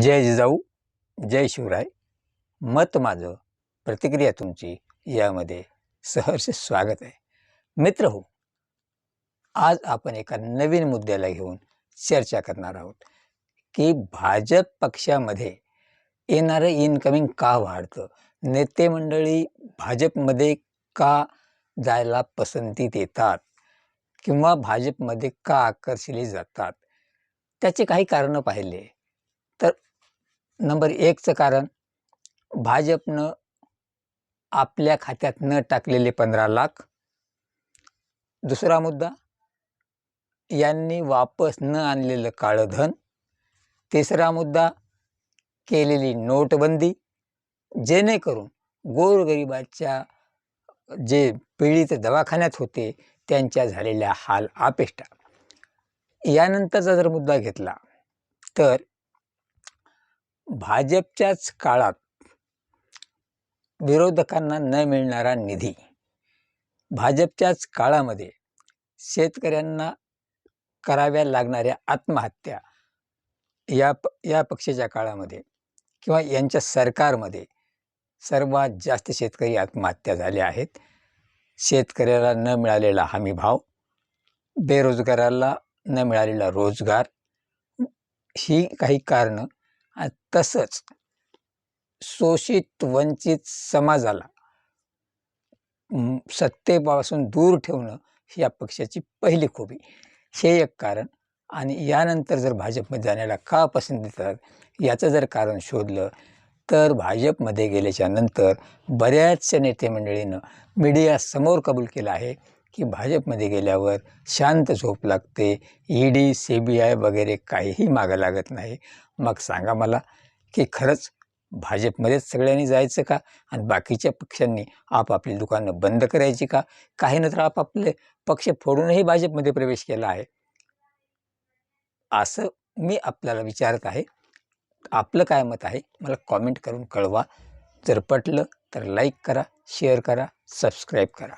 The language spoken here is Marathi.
जय जिजाऊ जय शिवराय. मत माझं प्रतिक्रिया तुमची यामध्ये सहर्ष स्वागत आहे. मित्र हो आज आपण एका नवीन मुद्द्याला घेऊन चर्चा करणार आहोत की भाजप पक्षामध्ये येणारं इनकमिंग का वाढतं? नेते मंडळी भाजपमध्ये का जायला पसंती देतात? किंवा भाजपमध्ये का आकर्षिले जातात? त्याचे काही कारणं पाहिले. तर नंबर एकचं कारण भाजपनं आपल्या खात्यात न टाकलेले पंधरा लाख. दुसरा मुद्दा यांनी वापस न आणलेलं काळं धन. तिसरा मुद्दा केलेली नोटबंदी जेणेकरून गोरगरिबाच्या जे पीडित दवाखान्यात होते त्यांच्या झालेल्या हाल अपेष्टा. यानंतरचा जर मुद्दा घेतला तर भाजपच्याच काळात विरोधकांना न मिळणारा निधी. भाजपच्याच काळामध्ये शेतकऱ्यांना कराव्या लागणाऱ्या आत्महत्या या प या पक्षाच्या काळामध्ये किंवा यांच्या सरकारमध्ये सर्वात जास्त शेतकरी आत्महत्या झाल्या आहेत. शेतकऱ्याला न मिळालेला हमी भाव बेरोजगाराला न मिळालेला रोजगार ही काही कारणं तसंच. शोषित वंचित समाजाला सत्तेपासून दूर ठेवणं ही या पक्षाची पहिली खोबी. हे एक कारण. आणि यानंतर जर भाजपमध्ये जाण्याला का पसंत देतात याचं जर कारण शोधलं तर भाजपमध्ये गेल्याच्यानंतर बऱ्याचशा नेते मंडळीनं मीडियासमोर कबूल केलं आहे. की भाजपमध्ये गेल्यावर शांत झोप लागते E D C B I वगैरे काहीही मागं लागत नाही. मग सांगा मला की खरंच भाजपमध्येच सगळ्यांनी जायचं का? आणि बाकीच्या पक्षांनी आपापली दुकानं बंद करायची का? काही नंतर आपापले पक्ष फोडूनही भाजपमध्ये प्रवेश केला आहे. असं मी आपल्याला विचारत आहे. आपलं काय मत आहे? मला कॉमेंट करून कळवा. जर पटलं तर लाईक करा शेअर करा सबस्क्राईब करा.